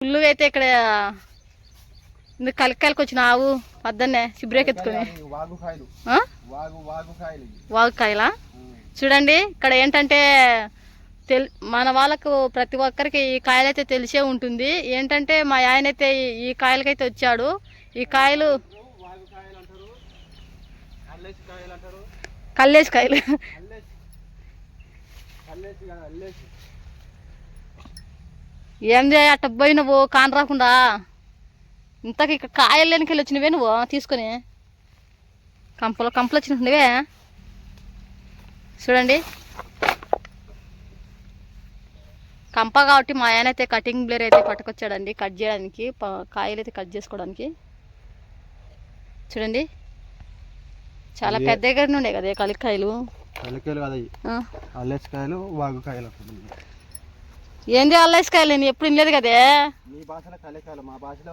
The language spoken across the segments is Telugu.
పుల్లు అయితే ఇక్కడ కలికాయలకు వచ్చిన ఆవు సిబ్రేక్ ఎత్తుకుని. వాగుకాయలా? చూడండి ఇక్కడ ఏంటంటే తెల్ మన వాళ్ళకు ప్రతి ఒక్కరికి ఈ కాయలు అయితే తెలిసే ఉంటుంది. ఏంటంటే మా ఆయన అయితే ఈ- కాయలకైతే వచ్చాడు. ఈ కాయలు కల్లేసి కాయలు అల్లేసి అల్లేసి కాదు అల్లేసి ఏంది అట్ట పోయి నువ్వు కాని రాకుండా. ఇంతకు ఇక్కడ కాయలు లేనికెళ్ళి వచ్చినవే నువ్వు తీసుకొని. కంపలు కంపలు వచ్చినవే చూడండి. కంప కాబట్టి మా ఆయన అయితే కటింగ్ బ్లేర్ అయితే పట్టుకొచ్చాడండి కట్ చేయడానికి కాయలు అయితే కట్ చేసుకోవడానికి. చూడండి. చాలా పెద్దగా ఉండే కదా కలికాయలు. కలకాయలు కదా. అల్లేసి కాయలు ఏంది అల్లేసుకాయలు నేను ఎప్పుడు వినలేదు కదే. మీ భాషలో కలకాయలు మా భాషలో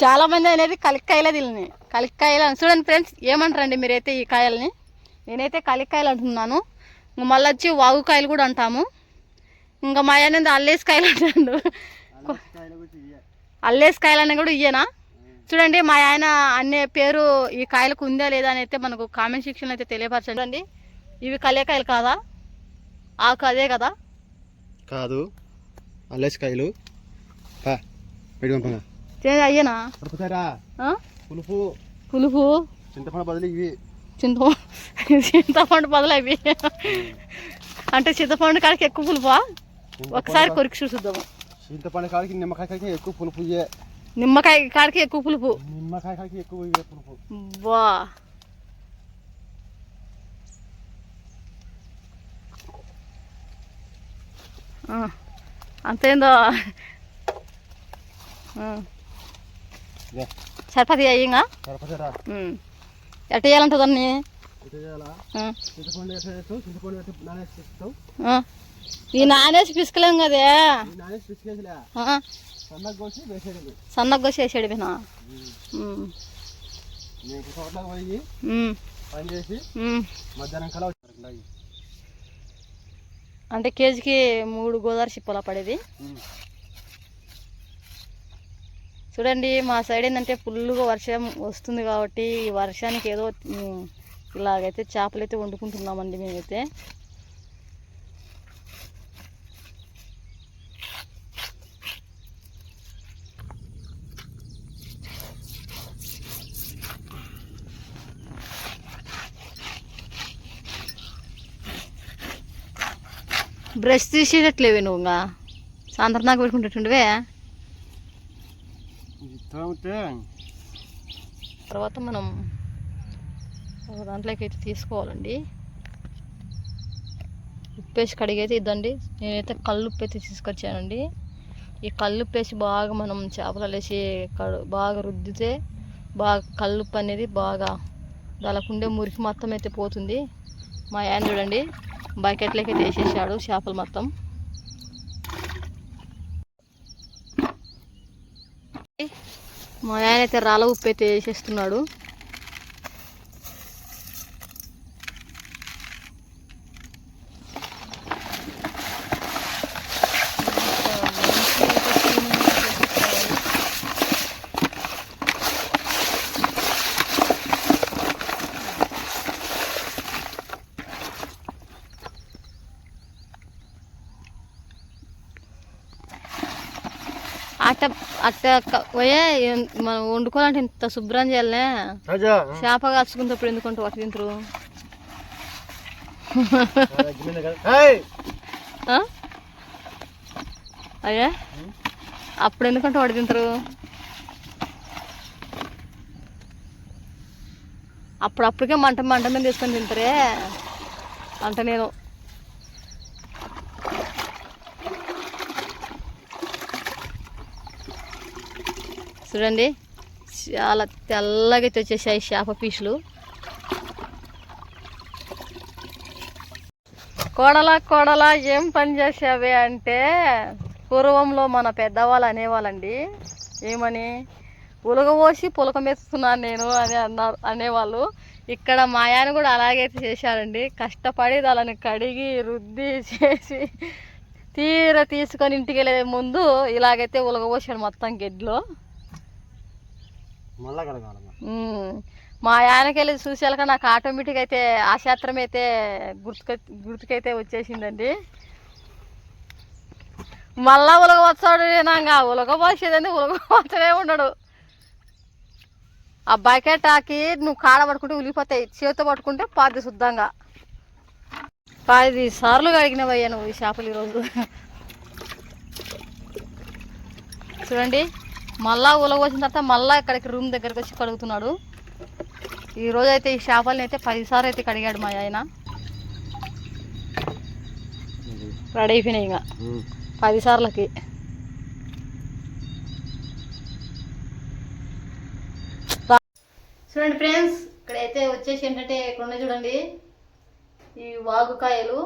చాలా మంది అనేది కలిక్కాయలే తిని కలిక్కాయలు అని చూడండి ఫ్రెండ్స్ ఏమంటారండి మీరైతే ఈ కాయల్ని? నేనైతే కలిక్కాయలు అంటున్నాను. ఇంక మళ్ళీ వచ్చి వాగుకాయలు కూడా అంటాము. ఇంకా మా అనేది అల్లేసికాయలు అంటాడు. అల్లేసికాయలు అని కూడా ఇయ్యేనా? చూడండి మా ఆయన అనే పేరు ఈ కాయలకు ఉందా లేదా అని అయితే మనకు కామెంట్ సెక్షన్లో అయితే తెలియపరచండి. ఇవి కలియకాయలు కాదా? ఆకు అదే కదా? కాదు. అల్లేసి కాయలు. పా పెట్టుకుంటా చే- అయ్యేనా? పులుపు. పులుపు? చింతపండు బదులు ఇవి. చింతపండు చింతపండు బదులు అవి. అంటే చింతపండు కాడికి ఎక్కువ పులుపా? ఒకసారి కొరికి చూద్దాము చింతపండు కాడికి నిమ్మకాయ కాడికి ఎక్కువ పులుపు నిమ్మకాయ కాడికి ఎక్కువ పులుపు. నిమ్మకాయ కాడికి ఎక్కువ పులుపు. బా ఆ, అంతేందో ఆ, ఇదే సరిపది అయ్యింగా సరిపోతారా ఎట్ట చేయాలంటుంది దాన్ని ఇటు చేయాలా ఆ, చింతపండు ఎట్లా చేస్తావు చింతపండు ఎట్లా నానేసి చేస్తావు. ఆ. ఈ నానేసి పిసుకలేం కదే? ఈ నానేసి పిసికేసిలే. ఆ, సన్నగా కోసి వేసేది సన్నగా చేసాడు వినా నేను తోటలోకి పోయి పని చేసి మధ్యాహ్నం వచ్చారు అంటే కేజీకి మూడు గోదావరి చిప్పలా పడేది. చూడండి మా సైడ్ ఏంటంటే ఫుల్గా వర్షం వస్తుంది కాబట్టి ఈ వర్షానికి ఏదో ఇలాగైతే చేపలు అయితే వండుకుంటున్నామండి మేమైతే. బ్రష్ తీసేటట్లేవే నువ్వు ఇంకా. సాయంత్రం దాకా పెట్టుకుంటుండవే తర్వాత మనం ఒక దాంట్లోకి అయితే తీసుకోవాలండి. ఉప్పేసి కడిగైతే ఇద్దండి. నేనైతే కళ్ళు ఉప్పు అయితే తీసుకొచ్చానండి. ఈ కళ్ళు ఉప్పేసి బాగా మనం చేపలు వేసి కడు బాగా రుద్దితే బాగా కళ్ళు ఉప్పు అనేది బాగా దానికి ఉండే మురికి మొత్తం అయితే పోతుంది. మా ఆయన చూడండి. బకెట్లోకి తీసేసాడు వేసేసాడు చేపలు మొత్తం. మా ఆయన అయితే రాళ్ళ ఉప్పు అయితే వేసేస్తున్నాడు. అట్ట అట్ట పోయే మనం వండుకోవాలంటే ఇంత శుభ్రం చేయాలనే. చేప కాల్చుకున్నప్పుడు ఎందుకంటే వాటి తింటారు? అయ్యా అప్పుడు ఎందుకంటే వాడు తింటారు అప్పుడు అప్పటికే మంట మంట మీద తీసుకొని తింటారే అంట నేను. చూడండి. చాలా తెల్లగా అయితే వచ్చేసాయి చేప పీసులు. కోడల కోడల ఏం పని చేసావే అంటే పూర్వంలో మన పెద్దవాళ్ళు అనేవాళ్ళండి. ఏమని? ఉలగపోసి పులకమేస్తున్నాను నేను అని అన్నారు అనేవాళ్ళు. ఇక్కడ మా ఆయన కూడా అలాగైతే చేశారండి కష్టపడి దాని కడిగి రుద్ది చేసి తీర తీసుకొని ఇంటికి వెళ్ళే ముందు ఇలాగైతే ఉలగబోసాడు మొత్తం గెడ్లో. మా ఆయనకెళ్ళి చూసేలాగా నాకు ఆటోమేటిక్ అయితే ఆ శాస్త్రం అయితే గుర్తుక గుర్తుకైతే వచ్చేసిందండి. మళ్ళా ఉలగ నాగా. నేనంగా ఉలగ ఉండడు ఉన్నాడు. ఆ బకెట్ ఆకి నువ్వు కాడ పట్టుకుంటే ఉలిపోతాయి చేతితో పట్టుకుంటే పాది శుద్ధంగా. పది సార్లు కడిగినవయ్యా నువ్వు ఈ చేపలు ఈరోజు. చూడండి. మళ్ళా ఉలగ వచ్చిన తర్వాత మళ్ళా ఇక్కడికి రూమ్ దగ్గరికి వచ్చి కడుగుతున్నాడు. ఈ రోజు అయితే ఈ చేపల్ని అయితే పదిసార్లు అయితే కడిగాడు మా ఆయన. రెడీ అయిపోయినాయి ఇంకా. పది సార్లకి చూడండి ఫ్రెండ్స్ ఇక్కడైతే వచ్చేసి ఏంటంటే ఇక్కడ ఉన్నాయి చూడండి. ఈ వాగు కాయలు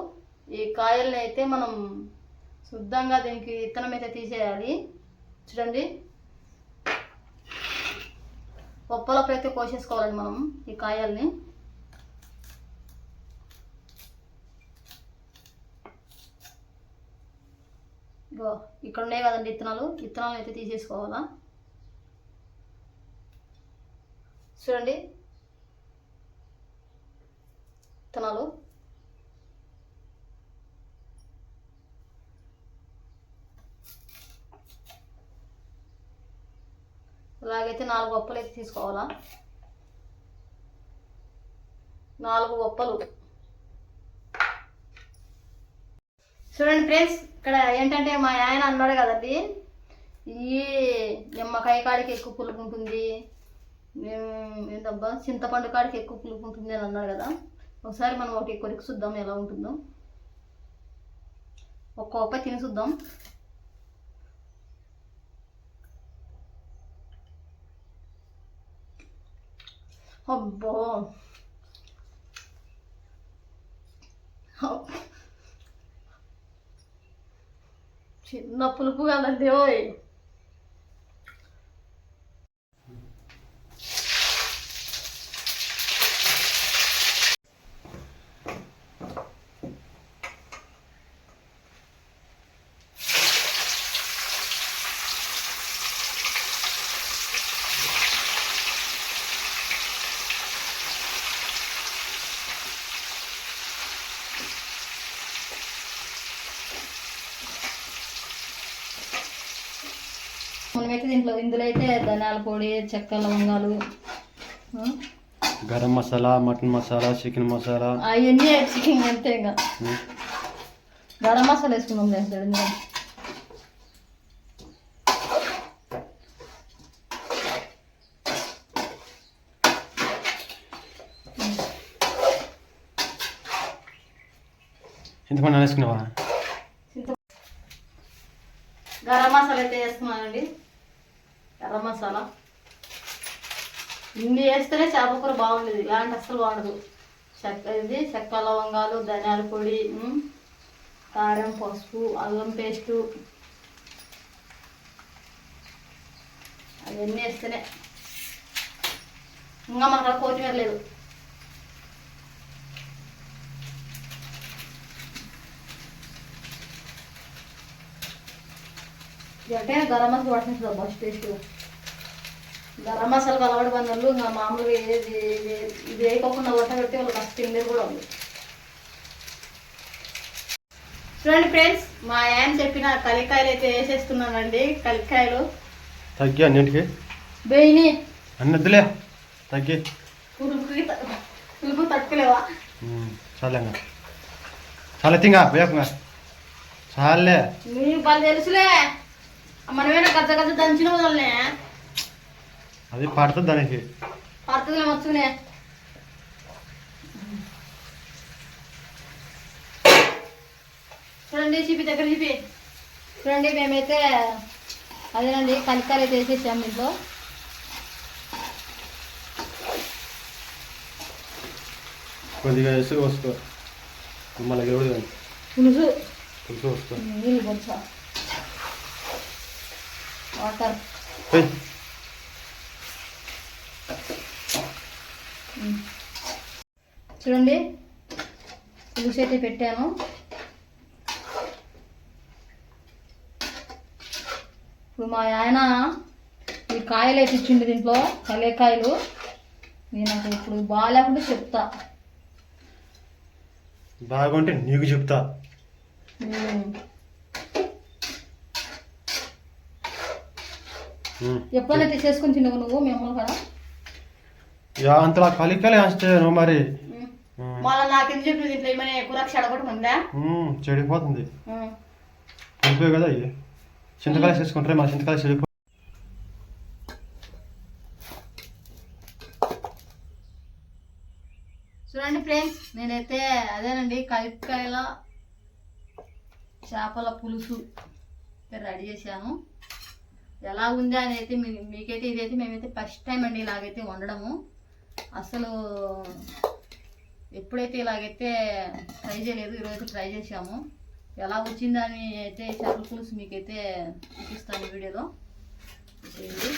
ఈ కాయల్ని అయితే మనం శుద్ధంగా దీనికి విత్తనం అయితే తీసేయాలి. చూడండి. ఉప్పలపై అయితే కోసేసుకోవాలండి మనం ఈ కాయల్ని. ఇగో ఇక్కడ ఉన్నాయి కదండి విత్తనాలు విత్తనాలు అయితే తీసేసుకోవాలా? చూడండి. విత్తనాలు ఇలాగైతే నాలుగు ఒప్పలు అయితే తీసుకోవాలా? నాలుగు ఒప్పలు చూడండి ఫ్రెండ్స్ ఇక్కడ ఏంటంటే మా ఆయన అన్నాడు కదండి ఈ నిమ్మకాయ కాడికి ఎక్కువ పులుపు ఉంటుంది ఏంటబ్బా చింతపండు కాడికి ఎక్కువ పులుపు ఉంటుంది అని అన్నాడు కదా. ఒకసారి మనం ఒకటి కొరికి చూద్దాం ఎలా ఉంటుందో. ఒక్క ఒప్ప తిని చూద్దాం. అబ్బో చిన్న పులుపు కదండి ఓయ్ మనమైతే దీంట్లో ఇందులో అయితే ధనియాల పొడి చెక్క లవంగాలు గరం మసాలా మటన్ మసాలా చికెన్ మసాలా. అవన్నీ చికెన్ అంతే ఇంకా. గరం మసాలా వేసుకున్నాం లేదు చింతపండు వేసుకున్నావా? గరం మసాలా అయితే వేస్తున్నానండి. గరం మసాలా. ఇన్ని వేస్తేనే చేప కూర బాగుండేది. ఇలాంటి అస్సలు బాగుండదు చెక్క ఇది చెక్క లవంగాలు ధనియాల పొడి కారం పసుపు అల్లం పేస్టు. అవన్నీ వేస్తేనే. ఇంకా మనకు కొత్తిమీర లేదు. అంటే గరం మసాలా పడుతుంది బస్ టేస్ట్ గరం మసాలా కలవడి బంధువులు ఇంకా మామూలుగా ఏది ఇది- వేయకోకుండా వంట పెడితే వాళ్ళకి అసలు తిండేది కూడా ఉంది. చూడండి ఫ్రెండ్స్ మా ఆయన చెప్పిన కలికాయలు అయితే వేసేస్తున్నానండి. కలికాయలు. తగ్గి అన్నింటికి. బెయిని అన్ని వద్దులే తగ్గి. పులుపుకి త- పులుపు తట్టుకోలేవా? చాలే చాలా తింగా వేపంగా చాలే. నీకు బాగా తెలుసులే. మనమేనా గద్ద గద్ద దంచిన వదలనే అది పడుతుంది దానికి. పడుతుందిలే మచ్చునే చూడండి చూపి దగ్గర చూపి. చూడండి మేమైతే అదేనండి కలికాయలు అయితే వేసేసాము ఇంట్లో. కొద్దిగా వసుకో మళ్ళీ ఎవడు పులుసు పులుసు వాటర్. చూడండి పులుసు అయితే పెట్టాను. ఇప్పుడు మా ఆయన ఈ కాయలు వేసిచ్చిండు దీంట్లో కలేకాయలు నేను ఇప్పుడు బాగాలేకుండా చెప్తా. బాగుంటే నీకు చెప్తా. ఎప్పుడైనా చేసుకొని తినవు నువ్వు మేము కదా యా అంతలా కలికలే నువ్వు మరి. మళ్ళీ నాకెందుకు చెప్పి దీంట్లో ఏమైనా కూర చెడగొట్టమందా ఉమ్, చెడిపోతుంది. చెడిపోయి కదా అయ్యి చింతకాయ చేసుకుంటారే మా చింతకాయ చెడిపో చూడండి ఫ్రెండ్స్ నేనైతే అదేనండి కలికాయల చేపల పులుసు రెడీ చేశాను. ఎలా ఉంది అనేది అయితే మీ- మీకైతే ఇదైతే మేమైతే ఫస్ట్ టైం అండి ఇలాగైతే వండడము. అసలు ఎప్పుడైతే ఇలాగైతే ట్రై చేయలేదు ఈరోజు ట్రై చేసాము ఎలా వచ్చిందని అయితే ఈ చేపల పులుసు మీకైతే చూపిస్తాను ఈ వీడియోలో. చేయండి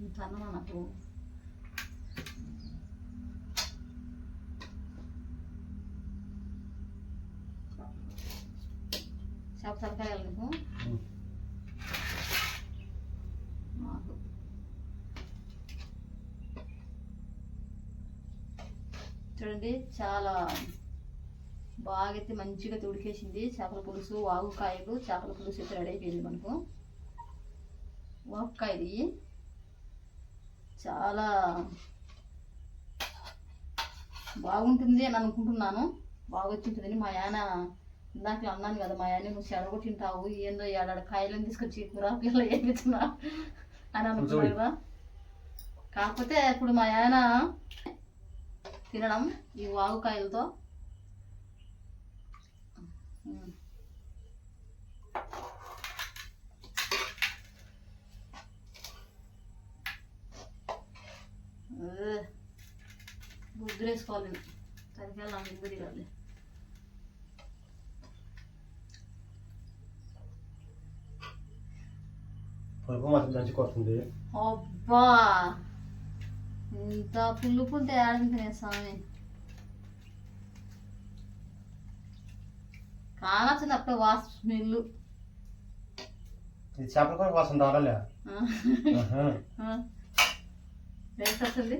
ఇంత అన్నమా నాకు చేప తలకాయలు నాకు చూడండి చాలా బాగా అయితే మంచిగా తుడికేసింది. ఉడికేసింది చేపల పులుసు వాగుకాయలు చేపల పులుసు అయితే రెడీ అయిపోయింది మనకు. వాగుకాయది చాలా బాగుంటుంది అని అనుకుంటున్నాను. బాగా వచ్చింటుందని మా ఆయన ఇందాక అన్నాను కదా మా ఆయన నువ్వు చెడగొ తింటావు ఏందో ఏడాడు కాయలను తీసుకొచ్చి కూర పిల్లలు అని అనుకున్నాడు కదా కాకపోతే ఇప్పుడు మా ఆయన తినడం ఈ వాగుకాయలతో ఉమ్. ఏ, సరిగ్గా నాకు ఇబ్బంది కాదు పులుపు మాత్రం దంచుకొస్తుంది అబ్బా! ఇంత పులుపు ఆడింది స్వామి. కానొచ్చింది అప్పుడే వాస స్మెల్ ఇది చేపల కూర వాసన వస్తుంది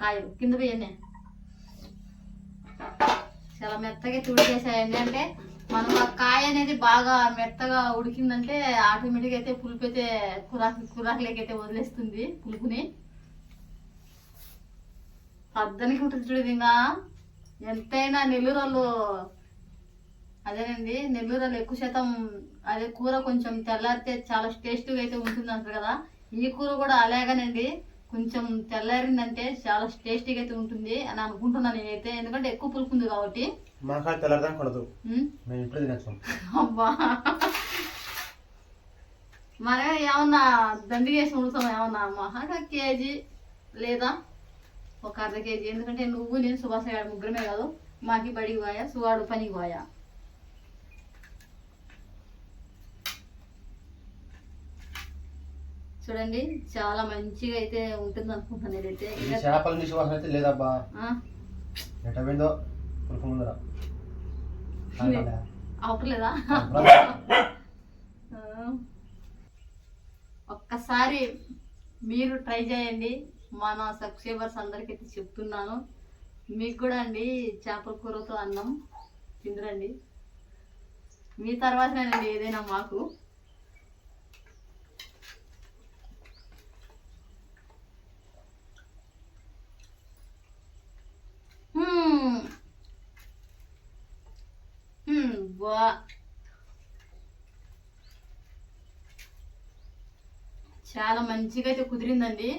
కాయలు. కింద పోయనే చాలా మెత్తగా ఉడికేసాయండి అంటే మనం ఆ కాయ అనేది బాగా మెత్తగా ఉడికిందంటే ఆటోమేటిక్ అయితే పులుపు అయితే కురాకు కురాకులేకైతే వదిలేస్తుంది పులుపుని. పద్దనికి ఉంటుంది చూడు ఇంకా ఎంతైనా నెల్లూరులో అదేనండి నెల్లూరులో ఎక్కువ శాతం అదే కూర కొంచెం తెల్లారితే చాలా టేస్ట్గా అయితే ఉంటుంది అంటారు కదా. ఈ కూర కూడా అలాగేనండి. కొంచెం తెల్లారిందంటే చాలా టేస్టీగా అయితే ఉంటుంది అని అనుకుంటున్నాను నేనైతే. ఎందుకంటే ఎక్కువ పులుపు ఉంది కాబట్టి. మా కాడ తెల్లారదాకా కొడదు మేము ఇప్పుడే తినచ్చు అబ్బా. మరి ఏమన్నా దండిగా వేసి వండుతాం ఏమన్నా మహాగా కేజీ లేదా? ఒక అర్ధ కేజీ. ఎందుకంటే నువ్వు నేను సుభాష గారు ముగ్గురమే కాదు. మాకి బడికి పోయా సువాడు పనికి పోయా. చూడండి చాలా మంచిగా అయితే ఉంటుంది అనుకుంటున్నాను నేనైతే చేపల నుంచి వాసన అయితే లేదబ్బా. ఆ, ఎట పోయిందో పులుపు ముందర ఆగలే. అవట్లేదా ఆ. ఒక్కసారి మీరు ట్రై చేయండి. మన సబ్స్క్రైబర్స్ అందరికీ అయితే చెప్తున్నాను. మీకు కూడా అండి చేపల కూరతో అన్నం. తిందురండి. మీ తర్వాతనేనండి ఏదైనా మాకు. హ్మ్, చాలా మంచిగా అయితే కుదిరిందండి.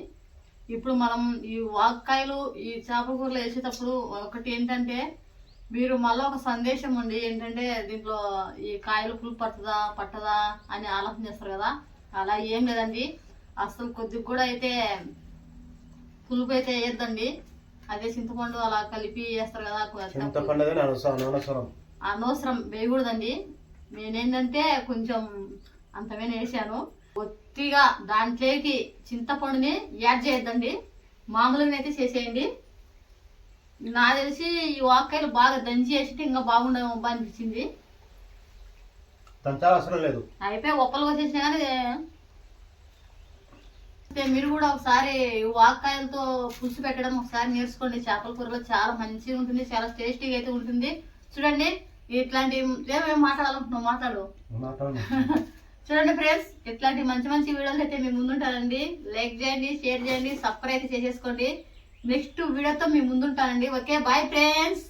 ఇప్పుడు మనం ఈ వాక్కాయలు ఈ చేపల కూరలు వేసేటప్పుడు ఒకటి ఏంటంటే మీరు మళ్ళీ ఒక సందేశం ఉంది ఏంటంటే దీంట్లో ఈ కాయలు పులుపు పడుతుందా పట్టదా అని ఆలోచన చేస్తారు కదా. అలా ఏం లేదండి. అసలు కొద్దిగా కూడా అయితే పులుపు అయితే వేయద్దండి. అదే చింతపండు అలా కలిపి వేస్తారు కదా. చింతపండు అనవసరం అనవసరం వేయకూడదండి. నేనేంటంటే కొంచెం అంతమే వేసాను. ఒత్తిగా దాంట్లోకి చింతపండుని యాడ్ చేయొద్దండి. మామూలుగా అయితే చేసేయండి. నాకు తెలిసి ఈ వాక్కాయలు బాగా దంచి వేసితే ఇంకా బాగుండేమో అనిపించింది. అవసరం లేదు. అయిపోయి ఒప్పలు వచ్చేసినా కానీ మీరు కూడా ఒకసారి ఈ వాక్కాయలతో పులుసు పెట్టడం ఒకసారి నేర్చుకోండి. చేపల కూరలో చాలా మంచిగా ఉంటుంది చాలా టేస్టీగా అయితే ఉంటుంది. చూడండి. ఇట్లాంటి ఏమేమి మాట్లాడాలనుకుంటున్నావు మాట్లాడు. చూడండి ఫ్రెండ్స్ ఇట్లాంటి మంచి మంచి వీడియోలు అయితే మీ ముందుంటానండి లైక్ చేయండి షేర్ చేయండి సబ్స్క్రైబ్ అయితే చేసేసుకోండి. నెక్స్ట్ వీడియోతో మీ ముందుంటానండి. Okay bye friends.